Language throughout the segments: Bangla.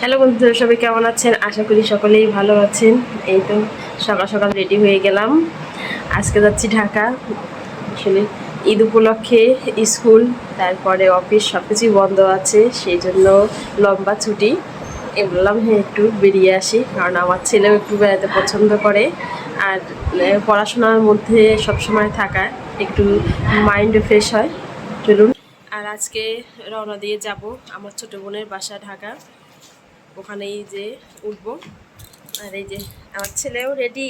হ্যালো বন্ধুরা, সবাই কেমন আছেন? আশা করি সকলেই ভালো আছেন। এই তো সকাল সকাল রেডি হয়ে গেলাম। আজকে যাচ্ছি ঢাকা। আসলে ঈদ উপলক্ষে স্কুল, তারপরে অফিস সব কিছুই বন্ধ আছে সেই জন্য লম্বা ছুটি। এ বললাম হ্যাঁ একটু বেরিয়ে আসি, কারণ আমার ছেলেও একটু বেড়াতে পছন্দ করে। আর পড়াশোনার মধ্যে সবসময় থাকা একটু মাইন্ডও ফ্রেশ হয়। চলুন। আর আজকে রওনা দিয়ে যাব আমার ছোটো বোনের বাসা, ঢাকা। ওখানেই যে উঠবো। আর এই যে আমার ছেলেও রেডি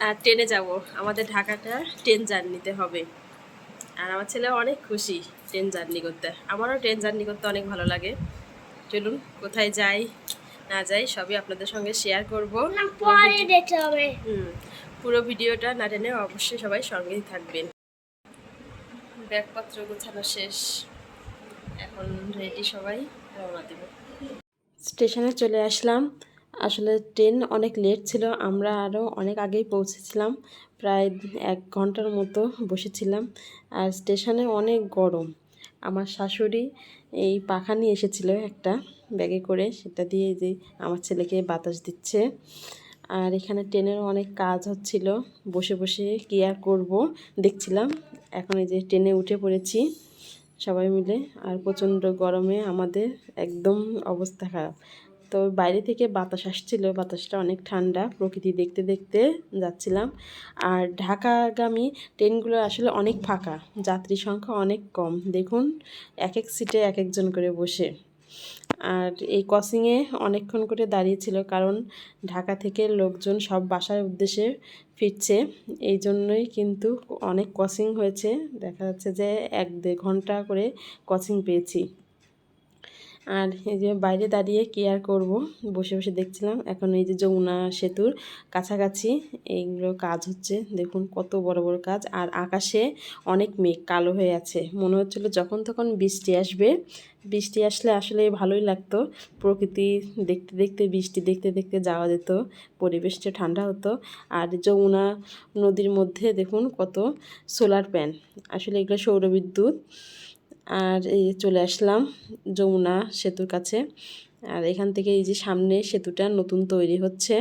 আর ট্রেনে যাব। আমাদের ঢাকাটা ট্রেন জার্নিতে হবে। আর আমার ছেলে অনেক খুশি ট্রেন জার্নি করতে। আমারও ট্রেন জার্নি করতে অনেক ভালো লাগে। চলুন কোথায় যাই না যাই সবই আপনাদের সঙ্গে শেয়ার করব। পরে দেখতে হবে। হুম পুরো ভিডিওটা না টেনে অবশ্যই সবাই সঙ্গেই থাকবেন। ব্যাগপত্র গোছানো শেষ। এখন রেডি সবাই, রওনা দেব। স্টেশনে চলে আসলাম। আসলে ট্রেন অনেক লেট ছিল, আমরা আরও অনেক আগেই পৌঁছেছিলাম। প্রায় এক ঘণ্টার মতো বসেছিলাম। আর স্টেশনে অনেক গরম। আমার শাশুড়ি এই পাখা নিয়ে এসেছিল একটা ব্যাগে করে। সেটা দিয়ে যে আমার ছেলেকে বাতাস দিচ্ছে। আর এখানে ট্রেনের অনেক কাজ হচ্ছিল। বসে বসে কি আর করব? দেখছিলাম। এখন এই যে ট্রেনে উঠে পড়েছি। সবাই মিলে আর প্রচণ্ড গরমে আমাদের একদম অবস্থা খারাপ। তো বাইরে থেকে বাতাস আসছিল, বাতাসটা অনেক ঠান্ডা, প্রকৃতি দেখতে দেখতে যাচ্ছিলাম। আর ঢাকাগামী ট্রেনগুলো আসলে অনেক ফাঁকা, যাত্রী সংখ্যা অনেক কম। দেখুন, এক এক সিটে এক একজন করে বসে। আর এই ক্রসিংয়ে অনেকক্ষণ করে দাঁড়িয়েছিল কারণ ঢাকা থেকে লোকজন সব বাসার উদ্দেশ্যে ফিরছে। এই জন্যই কিন্তু অনেক ক্রসিং হয়েছে। দেখা যাচ্ছে যে এক দেড় ঘণ্টা করে ক্রসিং পেয়েছি। আর এই যে বাইরে দাঁড়িয়ে কি আর করব, বসে বসে দেখছিলাম, এখন এই যে যমুনা সেতুর কাছাকাছি এইগুলো কাজ হচ্ছে। দেখুন কত বড় বড় কাজ, আর আকাশে অনেক মেঘ কালো হয়ে আছে। মনে হচ্ছিল যখন তখন বৃষ্টি আসবে। বৃষ্টি আসলে আসলে ভালোই লাগতো। প্রকৃতি দেখতে দেখতে, বৃষ্টি দেখতে দেখতে যাওয়া যেত, পরিবেশটা ঠান্ডা হতো। আর যমুনা নদীর মধ্যে দেখুন কত সোলার প্যান আসলে এগুলো সৌরবিদ্যুৎ। আর এই চলে আসলাম যমুনা সেতুর কাছে। আর এখান থেকে এই যে সামনে সেতুটা নতুন তৈরি হচ্ছে।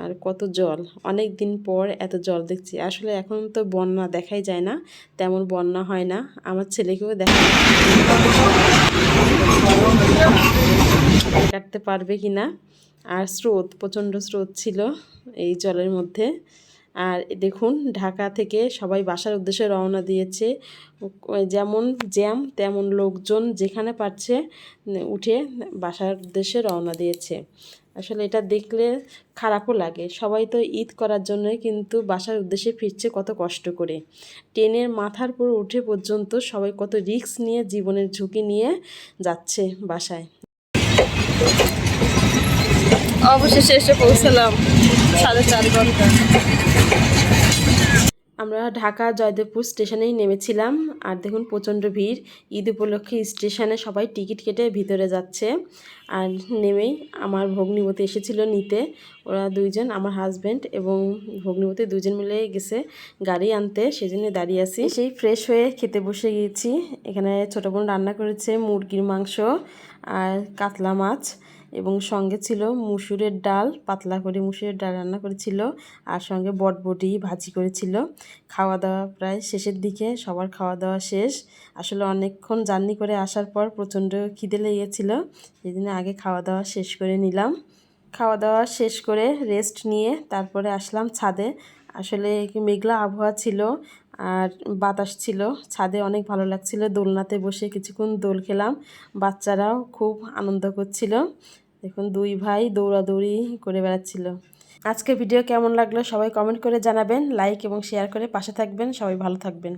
আর কত জল অনেক দিন পর এত জল দেখছি। আসলে এখন তো বন্যা দেখাই যায় না, তেমন বন্যা হয় না। আমার ছেলেকেও দেখা কাটতে পারবে কি না আর স্রোত, প্রচণ্ড স্রোত ছিল এই জলের মধ্যে। আর দেখুন, ঢাকা থেকে সবাই বাসার উদ্দেশ্যে রওনা দিয়েছে। যেমন জ্যাম, তেমন লোকজন যেখানে পারছে উঠে বাসার উদ্দেশ্যে রওনা দিয়েছে। আসলে এটা দেখলে খারাপও লাগে। সবাই তো ঈদ করার জন্য কিন্তু বাসার উদ্দেশ্যে ফিরছে কত কষ্ট করে। ট্রেনের মাথার উপর উঠে পর্যন্ত সবাই কত রিস্ক নিয়ে জীবনের ঝুঁকি নিয়ে যাচ্ছে বাসায়। অবশেষে এসে পৌঁছালাম। সাড়ে চার ঘণ্টা। আমরা ঢাকা জয়দেবপুর স্টেশনেই নেমেছিলাম আর দেখুন প্রচণ্ড ভিড়। ঈদ উপলক্ষে স্টেশনে সবাই টিকিট কেটে ভিতরে যাচ্ছে। আর নেমেই আমার ভগ্নীবতী এসেছিল নিতে। ওরা দুইজন, আমার হাজব্যান্ড এবং ভগ্নিপতি দুজন মিলে গেছে গাড়ি আনতে, সেজন্য দাঁড়িয়ে আছি। সেই ফ্রেশ হয়ে খেতে বসে গিয়েছি এখানে ছোটো বোন রান্না করেছে মুরগির মাংস আর কাতলা মাছ এবং সঙ্গে ছিল মুসুরের ডাল, পাতলা করে মুসুরের ডাল রান্না করেছিল আর সঙ্গে বটবটি ভাজি করেছিল। খাওয়া দাওয়া প্রায় শেষের দিকে, সবার খাওয়া দাওয়া শেষ। আসলে অনেকক্ষণ জার্নি করে আসার পর প্রচণ্ড খিদে লেগেছিল সেই আগে খাওয়া দাওয়া শেষ করে নিলাম। খাওয়া দাওয়া শেষ করে রেস্ট নিয়ে তারপরে আসলাম ছাদে। আসলে মেঘলা আবহাওয়া ছিল আর বাতাস ছিল। ছাদে অনেক ভালো লাগছিল। দোলনাতে বসে কিছুক্ষণ দোল খেলাম। বাচ্চারাও খুব আনন্দ করছিল। দেখুন, দুই ভাই দৌড়াদৌড়ি করে বেড়াচ্ছিল। আজকে ভিডিও কেমন লাগল সবাই কমেন্ট করে জানাবেন। লাইক এবং শেয়ার করে পাশে থাকবেন। সবাই ভালো থাকবেন।